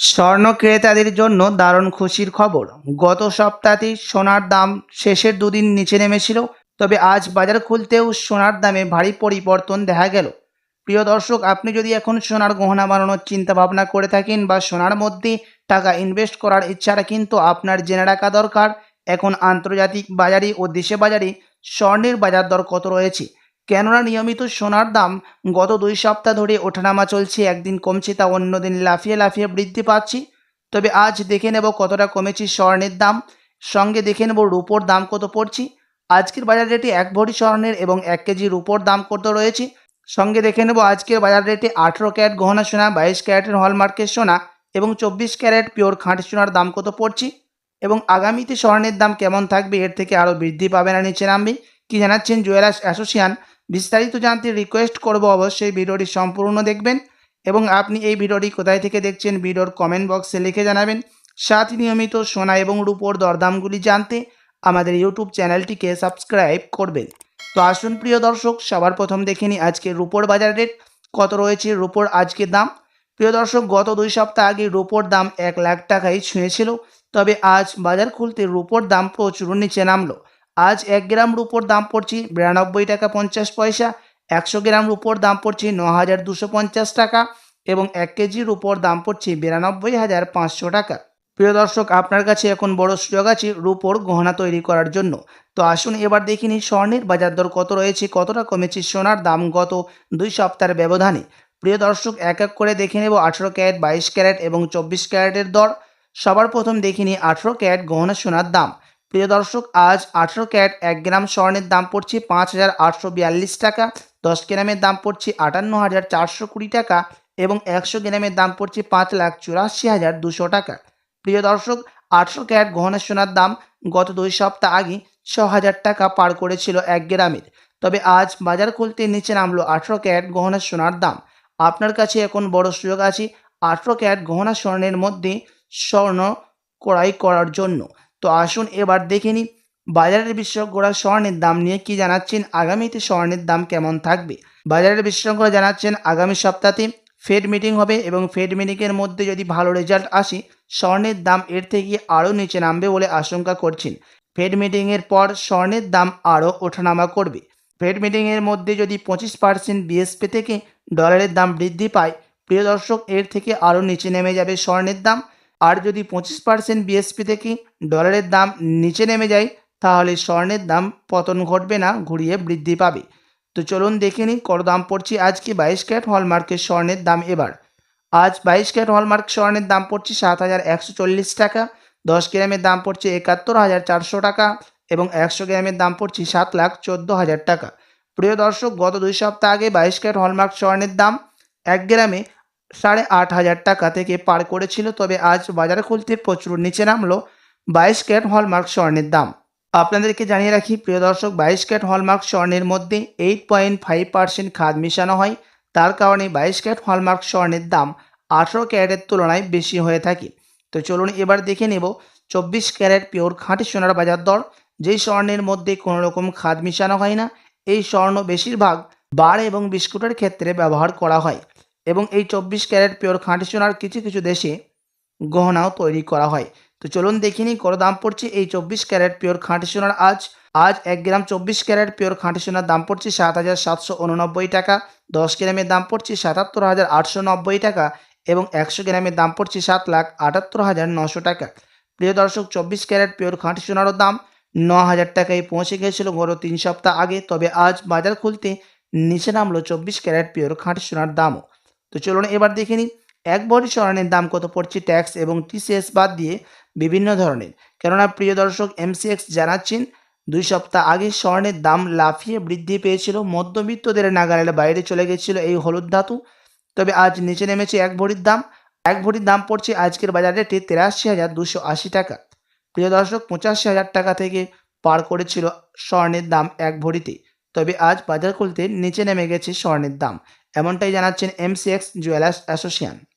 স্বর্ণ ক্রেতাদের জন্য দারুণ খুশির খবর। গত সপ্তাহে সোনার দাম শেষের দুদিন নিচে নেমেছিল, তবে আজ বাজার খুলতেও সোনার দামে ভারী পরিবর্তন দেখা গেল। প্রিয় দর্শক, আপনি যদি এখন সোনার গহনা বানানোর চিন্তা ভাবনা করে থাকেন বা সোনার মধ্যে টাকা ইনভেস্ট করার ইচ্ছাটা কিন্তু আপনার জেনে রাখা দরকার, এখন আন্তর্জাতিক বাজারে ও দেশে বাজারে স্বর্ণের বাজার দর কত রয়েছে? কেননা নিয়মিত সোনার দাম গত দুই সপ্তাহ ধরে ওঠানামা চলছে, একদিন কমছে তা অন্য দিন লাফিয়ে লাফিয়ে বৃদ্ধি পাচ্ছি। তবে আজ দেখে নেব কতটা কমেছে স্বর্ণের দাম। সঙ্গে দেখে নেব রূপোর দাম কত পড়ছি। আজকের বাজার রেটে এক ভরি স্বর্ণের এবং এক কেজি রূপোর দাম কত রয়েছে। সঙ্গে দেখে নেব আজকের বাজার রেটে আঠেরো ক্যারেট গহনা সোনা, বাইশ ক্যারেটের হলমার্কের সোনা এবং চব্বিশ ক্যারেট পিওর খাঁটি সোনার দাম কত পড়ছে। এবং আগামীতে স্বর্ণের দাম কেমন থাকবে এর থেকে আরও বৃদ্ধি পাবে না নিচে নামবে। কি জানাচ্ছেন জুয়েলার্স অ্যাসোসিয়ান বিস্তারিত জানতে রিকোয়েস্ট করব অবশ্যই ভিডিওটি সম্পূর্ণ দেখবেন এবং আপনি এই ভিডিওটি কোথায় থেকে দেখছেন ভিডিওর কমেন্ট বক্সে লিখে জানাবেন। সাথে নিয়মিত সোনা এবং রূপোর দরদামগুলি জানতে আমাদের ইউটিউব চ্যানেলটিকে সাবস্ক্রাইব করবেন। তো আসুন প্রিয় দর্শক, সবার প্রথম দেখে নিই আজকে রূপোর বাজার রেট কত রয়েছে রূপোর আজকের দাম। প্রিয় দর্শক, গত দুই সপ্তাহ আগে রূপোর দাম এক লাখ টাকায় ছুঁয়েছিল, তবে আজ বাজার খুলতে রূপোর দাম প্রচুর নিচে নামলো। আজ এক গ্রাম রুপোর দাম পড়ছে বিরানব্বই টাকা পঞ্চাশ পয়সা, একশো গ্রাম রুপোর দাম পড়ছে ন হাজার দুশো পঞ্চাশ টাকা এবং এক কেজি রূপোর দাম পড়ছে বিরানব্বই হাজার পাঁচশো টাকা। প্রিয় দর্শক, আপনার কাছে এখন বড় সুযোগ আছে রুপোর গহনা তৈরি করার জন্য। তো আসুন এবার দেখিনি স্বর্ণের বাজার দর কত রয়েছে, কতটা কমেছে, সোনার দাম গত দুই সপ্তাহের ব্যবধানে। প্রিয় দর্শক, এক এক করে দেখে নেব আঠেরো ক্যারেট, বাইশ ক্যারেট এবং চব্বিশ ক্যারেটের দর। সবার প্রথম দেখিনি আঠেরো ক্যারেট গহনা সোনার দাম। প্রিয় দর্শক, আজ আঠেরো ক্যারেট এক গ্রাম স্বর্ণের দাম পড়ছে পাঁচ হাজার আটশো বিয়াল্লিশ টাকা, দশ গ্রামের দাম পড়ছে আটান্ন হাজার চারশো কুড়ি টাকা এবং একশো গ্রামের দাম পড়ছে পাঁচ লাখ চুরাশি হাজার দুশো টাকা। প্রিয় দর্শক আটশো ক্যারেট গহনা সোনার দাম গত দুই সপ্তাহ আগে ছ হাজার টাকা পার করেছিল এক গ্রামের। তবে আজ বাজার খুলতে নিচে নামলো আঠেরো ক্যারেট গহনা সোনার দাম। আপনার কাছে এখন বড় সুযোগ আছে আঠেরো ক্যারেট গহনা স্বর্ণের মধ্যে স্বর্ণ ক্রয় করার জন্য। তো আসুন এবার দেখে নিই, বাজারের বিশেষজ্ঞরা স্বর্ণের দাম নিয়ে কি জানাচ্ছেন, আগামীতে স্বর্ণের দাম কেমন থাকবে? বাজারের বিশেষজ্ঞরা জানাচ্ছেন, আগামী সপ্তাহে ফেড মিটিং হবে এবং ফেড মিটিংয়ের মধ্যে যদি ভালো রেজাল্ট আসে, স্বর্ণের দাম এর থেকে আরও নিচে নামবে বলে আশঙ্কা করছেন। ফেড মিটিংয়ের পর স্বর্ণের দাম আরও ওঠানামা করবে। ফেড মিটিংয়ের মধ্যে যদি পঁচিশ পার্সেন্ট বিএসপি থেকে ডলারের দাম বৃদ্ধি পায়, প্রিয় দর্শক, এর থেকে আরও নিচে নেমে যাবে স্বর্ণের দাম। আর যদি পঁচিশ পার্সেন্ট বিএসপি থেকে ডলারের দাম নিচে নেমে যায়, তাহলে স্বর্ণের দাম পতন ঘটবে না, ঘুরিয়ে বৃদ্ধি পাবে। তো চলুন দেখে নিই কত দাম পড়ছে আজকে বাইশ ক্যারেট হলমার্কের স্বর্ণের দাম এবার। আজ বাইশ ক্যারেট হলমার্ক স্বর্ণের দাম পড়ছে সাত হাজার একশো চল্লিশ টাকা, দশ গ্রামের দাম পড়ছে একাত্তর হাজার চারশো টাকা এবং একশো গ্রামের দাম পড়ছে সাত লাখ চোদ্দ হাজার টাকা। প্রিয় দর্শক, গত দুই সপ্তাহ আগে বাইশ ক্যারেট হলমার্ক স্বর্ণের দাম এক গ্রামে সাড়ে আট হাজার টাকা থেকে পার করেছিল, তবে আজ বাজারে খুলতে প্রচুর নিচে নামলো বাইশ ক্যারেট হলমার্ক স্বর্ণের দাম। আপনাদেরকে জানিয়ে রাখি, প্রিয় দর্শক, বাইশ ক্যারেট হলমার্ক স্বর্ণের মধ্যে এইট পয়েন্ট ফাইভ পার্সেন্ট খাদ মেশানো হয়। তার কারণে বাইশ ক্যারেট হলমার্ক স্বর্ণের দাম আঠেরো ক্যারেটের তুলনায় বেশি হয়ে থাকে। তো চলুন এবার দেখে নেব চব্বিশ ক্যারেট পিওর খাঁটি সোনার বাজার দর। যেই স্বর্ণের মধ্যে কোনো রকম খাদ মিশানো হয় না, এই স্বর্ণ বেশিরভাগ বার এবং বিস্কুটের ক্ষেত্রে ব্যবহার করা হয়। এবং এই চব্বিশ ক্যারেট পিওর খাঁটি সোনার কিছু কিছু দেশে গহনাও তৈরি করা হয়। তো চলুন দেখিনি কত দাম পড়ছে এই চব্বিশ ক্যারেট পিওর খাঁটি সোনার আজ আজ এক গ্রাম চব্বিশ ক্যারেট পিওর খাঁটি সোনার দাম পড়ছে সাত হাজার সাতশো উননব্বই টাকা, দশ গ্রামের দাম পড়ছে সাতাত্তর হাজার আটশো নব্বই টাকা এবং একশো গ্রামের দাম পড়ছে সাত লাখ আটাত্তর হাজার নশো টাকা। প্রিয় দর্শক, চব্বিশ ক্যারেট পিওর খাঁটি সোনারও দাম ন হাজার টাকায় পৌঁছে গিয়েছিল গত তিন সপ্তাহ আগে, তবে আজ বাজার খুলতে নিচে নামলো চব্বিশ ক্যারেট পিওর খাঁটি সোনার দামও। তো চলুন এবার দেখে নিই। এক ভরি স্বর্ণের দাম কত পড়ছে ট্যাক্স এবং টিসিএস বাদ দিয়ে বিভিন্ন ধরনের? কেননা প্রিয় দর্শক এমসিএক্স জানাচ্ছেন, দুই সপ্তাহ আগে স্বর্ণের দাম লাফিয়ে বৃদ্ধি পেয়েছিল। মধ্যবিত্তদের নাগালের বাইরে চলে গেছিল এই হলুদ ধাতু। তবে আজ নিচে নেমেছে এক ভরির দাম। এক ভরির দাম পড়ছে আজকের বাজার রেটে তেরাশি হাজার দুশো আশি টাকা। প্রিয় দর্শক, পঁচাশি হাজার টাকা থেকে পার করেছিল স্বর্ণের দাম এক ভরিতে। তবে আজ বাজার খুলতে নিচে নেমে গেছে স্বর্ণের দাম। এমনটাই জানাচ্ছেন এমসিএক্স জুয়েলার্স অ্যাসোসিয়েশন